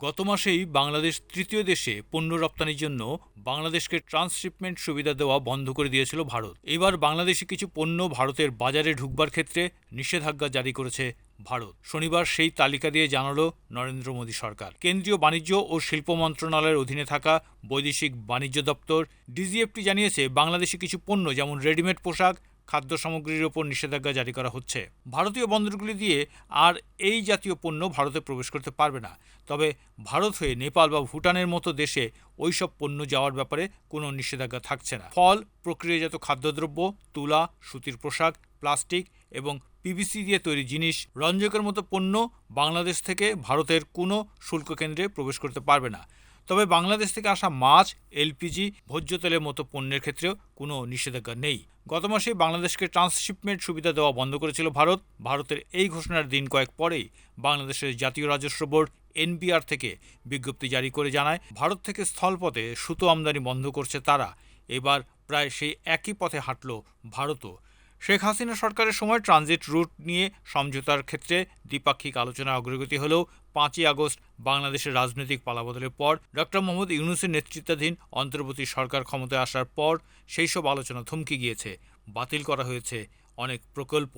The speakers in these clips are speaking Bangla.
গত মাসেই বাংলাদেশ তৃতীয় দেশে পণ্য রপ্তানির জন্য বাংলাদেশকে ট্রান্সশিপমেন্ট সুবিধা দেওয়া বন্ধ করে দিয়েছিল ভারত। এবার বাংলাদেশি কিছু পণ্য ভারতের বাজারে ঢুকবার ক্ষেত্রে নিষেধাজ্ঞা জারি করেছে ভারত। শনিবার সেই তালিকা দিয়ে জানালো নরেন্দ্র মোদী সরকার। কেন্দ্রীয় বাণিজ্য ও শিল্প মন্ত্রণালয়ের অধীনে থাকা বৈদেশিক বাণিজ্য দপ্তর, ডিজিএফটি জানিয়েছে, বাংলাদেশি কিছু পণ্য যেমন রেডিমেড পোশাক খাদ্য সামগ্রীর ওপর নিষেধাজ্ঞা জারি করা হচ্ছে। ভারতীয় বন্দরগুলি দিয়ে আর এই জাতীয় পণ্য ভারতে প্রবেশ করতে পারবে না। তবে ভারত হয়ে নেপাল বা ভুটানের মতো দেশে ওইসব পণ্য যাওয়ার ব্যাপারে কোনো নিষেধাজ্ঞা থাকছে না। ফল, প্রক্রিয়াজাত খাদ্যদ্রব্য, তুলা, সুতির পোশাক, প্লাস্টিক এবং পিভিসি দিয়ে তৈরি জিনিস, রঞ্জকের মতো পণ্য বাংলাদেশ থেকে ভারতের কোনো শুল্ক কেন্দ্রে প্রবেশ করতে পারবে না। তবে বাংলাদেশ থেকে আসা মাছ, এলপিজি, ভোজ্য তেলের মতো পণ্যের ক্ষেত্রেও কোনো নিষেধাজ্ঞা নেই। গত মাসে বাংলাদেশকে ট্রান্সশিপমেন্ট সুবিধা দেওয়া বন্ধ করেছিল ভারত। ভারতের এই ঘোষণার দিন কয়েক পরেই বাংলাদেশের জাতীয় রাজস্ব বোর্ড, এনবিআর থেকে বিজ্ঞপ্তি জারি করে জানায়, ভারত থেকে স্থলপথে সুতো আমদানি বন্ধ করছে তারা। এবার প্রায় সেই একই পথে হাঁটল ভারতও। শেখ হাসিনা সরকারের সময় ট্রানজিট রুট নিয়ে সমঝোতার ক্ষেত্রে দ্বিপাক্ষিক আলোচনার অগ্রগতি হলেও পাঁচই আগস্ট বাংলাদেশের রাজনৈতিক পালাবদলের পর ডক্টর মোহাম্মদ ইউনুসের নেতৃত্বাধীন অন্তর্বর্তী সরকার ক্ষমতায় আসার পর সেই সব আলোচনা থমকে গিয়েছে, বাতিল করা হয়েছে অনেক প্রকল্প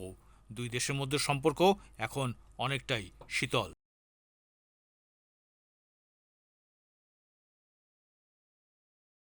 দুই দেশের মধ্যে সম্পর্ক এখন অনেকটাই শীতল।